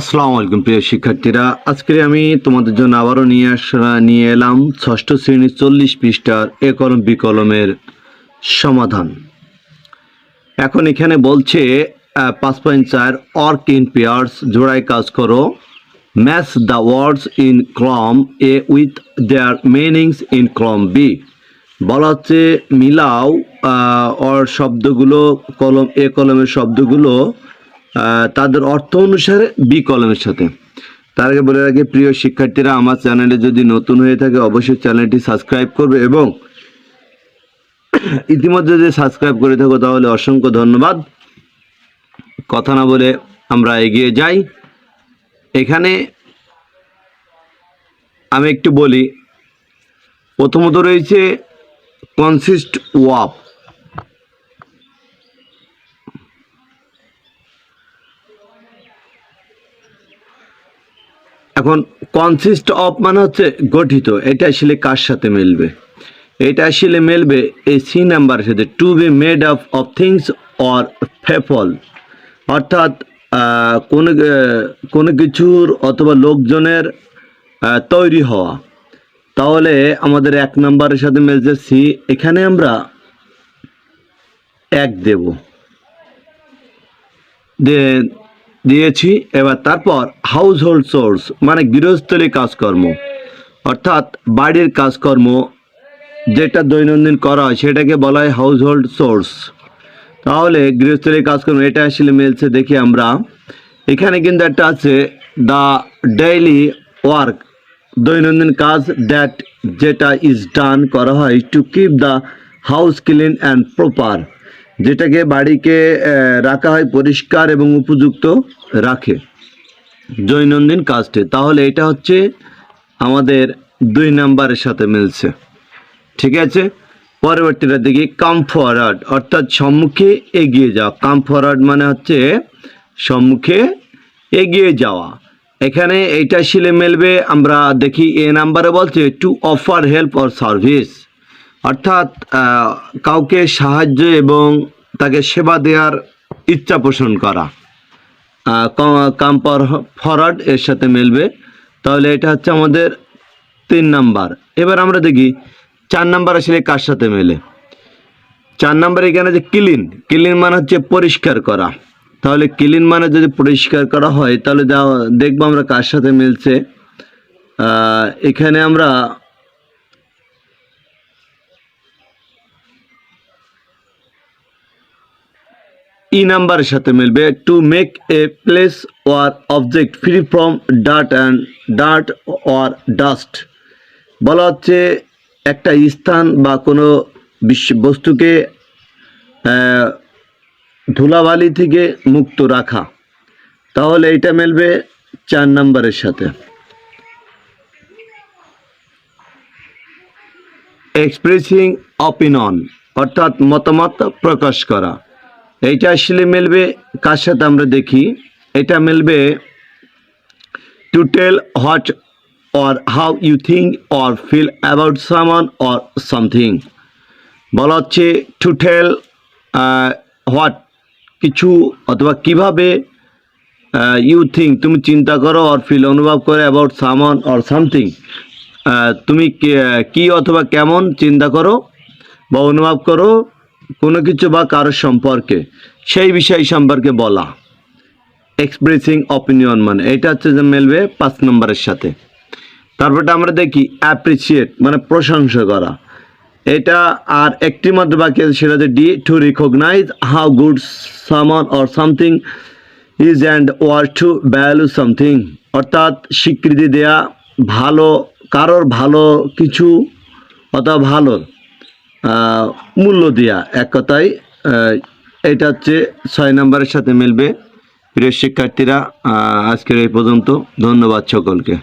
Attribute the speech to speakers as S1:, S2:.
S1: আসসালামু আলাইকুম প্রিয় শিক্ষার্থীরা। আজকে আমি তোমাদের জন্য আবারও নিয়ে আসা নিয়ে এলাম ষষ্ঠ শ্রেণির চল্লিশ পৃষ্ঠার এ কলম, বি কলমের সমাধান। এখন এখানে বলছে পাঁচ পয়েন্ট চার, অর্ক ইন পেয়ার্স, জোড়ায় কাজ করো। ম্যাচ দ্য ওয়ার্ডস ইন ক্রম A with their meanings in ক্রম বি। বলা হচ্ছে, মিলাও অর শব্দগুলো, কলম এ কলমের শব্দগুলো তাদের অর্থ অনুসারে বি কলমের সাথে। তার আগে বলে রাখি, প্রিয় শিক্ষার্থীরা, আমার চ্যানেলে যদি নতুন হয়ে থাকে, অবশ্যই চ্যানেলটি সাবস্ক্রাইব করবে এবং ইতিমধ্যে যদি সাবস্ক্রাইব করে থাকো, তাহলে অসংখ্য ধন্যবাদ। কথা না বলে আমরা এগিয়ে যাই। এখানে আমি একটু বলি, প্রথমত রয়েছে কনসিস্ট ওয়াপ এখন কনসিস্ট অফ মানে হচ্ছে গঠিত, এটা আসলে কার সাথে মিলবে? এটা আসলে মিলবে এই সি নাম্বারের সাথে to be made up of things or people অর্থাৎ কোনো কোনো কিছুর অথবা লোকজনের তৈরি হওয়া। তাহলে আমাদের এক নাম্বারের সাথে মিলছে সি এখানে আমরা এক দেব। দে- দিয়েছি, এবার তারপর হাউস হোল্ড সোর্স মানে গৃহস্থলী কাজকর্ম। অর্থাৎ বাড়ির কাজকর্ম, যেটা দৈনন্দিন করা হয়, সেটাকে বলা হয় হাউস হোল্ড সোর্স তাহলে গৃহস্থলী কাজকর্ম, এটা আসলে মিলছে দেখি আমরা। এখানে কিন্তু একটা আছে দ্য ডেইলি ওয়ার্ক দৈনন্দিন কাজ দ্যাট যেটা ইজ ডান করা হয় to keep the house clean and proper যেটাকে বাড়িকে রাখা হয় পরিষ্কার এবং উপযুক্ত রাখে। দৈনন্দিন কাজটি। তাহলে এটা হচ্ছে আমাদের দুই নাম্বারের সাথে মিলছে। ঠিক আছে? পরবর্তীটা দেখি কাম ফরওয়ার্ড অর্থাৎ সম্মুখে এগিয়ে যাওয়া। কাম ফরওয়ার্ড মানে হচ্ছে সম্মুখে এগিয়ে যাওয়া। এখানে এইটা শিলে মেলবে, আমরা দেখি এ নাম্বারে বলছে to offer help or service অর্থাৎ কাউকে সাহায্য এবং তাকে সেবা দেওয়ার ইচ্ছা পোষণ করা। কাম ফরওয়ার্ড এর সাথে মিলবে। তাহলে এটা হচ্ছে আমাদের তিন নাম্বার। এবার আমরা দেখি, চার নাম্বার আসলে কার সাথে মেলে? চার নাম্বার এখানে যে ক্লিন ক্লিন মানে হচ্ছে পরিষ্কার করা। তাহলে ক্লিন মানে যদি পরিষ্কার করা হয়, তাহলে দেখব আমরা কার সাথে মিলছে। এখানে আমরা ই নাম্বারের সাথে মিলবে to make a place or object free from dirt and dirt or dust বলা হচ্ছে একটা স্থান বা কোনো বিশ্ব বস্তুকে ধুলাবালি থেকে মুক্ত রাখা। তাহলে এটা মিলবে চার নাম্বারের সাথে। এক্সপ্রেসিং অপিনন অর্থাৎ মতামত প্রকাশ করা। এইটা আসলে মিলবে কার সাথে আমরা দেখি? এটা মিলবে to tell what or how you think or feel about someone or something বলা হচ্ছে টু টেল হোয়াট কিছু অথবা কীভাবে ইউ থিঙ্ক তুমি চিন্তা করো অর ফিল অনুভব করে অ্যাবাউট সামন অর সামথিং তুমি কে- অথবা কেমন চিন্তা করো বা অনুভব করো কোনো কিছু বা কারোর সম্পর্কে সেই বিষয় সম্পর্কে বলা। এক্সপ্রেসিং অপিনিয়ন মানে এটা হচ্ছে যে মেলবে পাঁচ নম্বরের সাথে। তারপরটা আমরা দেখি অ্যাপ্রিসিয়েট মানে প্রশংসা করা। এটা আর একটি মাত্র বাকি আছে সেটা হচ্ছে D to recognise how good someone or something is and or to value something অর্থাৎ স্বীকৃতি দেয়া ভালো কারোর ভালো কিছু অথবা ভালো আহ, মূল্য দেওয়া এক কথায় এটা হচ্ছে ছয় নম্বরের সাথে মিলবে। প্রিয় শিক্ষার্থীরা আজকের এই পর্যন্ত। ধন্যবাদ সকলকে।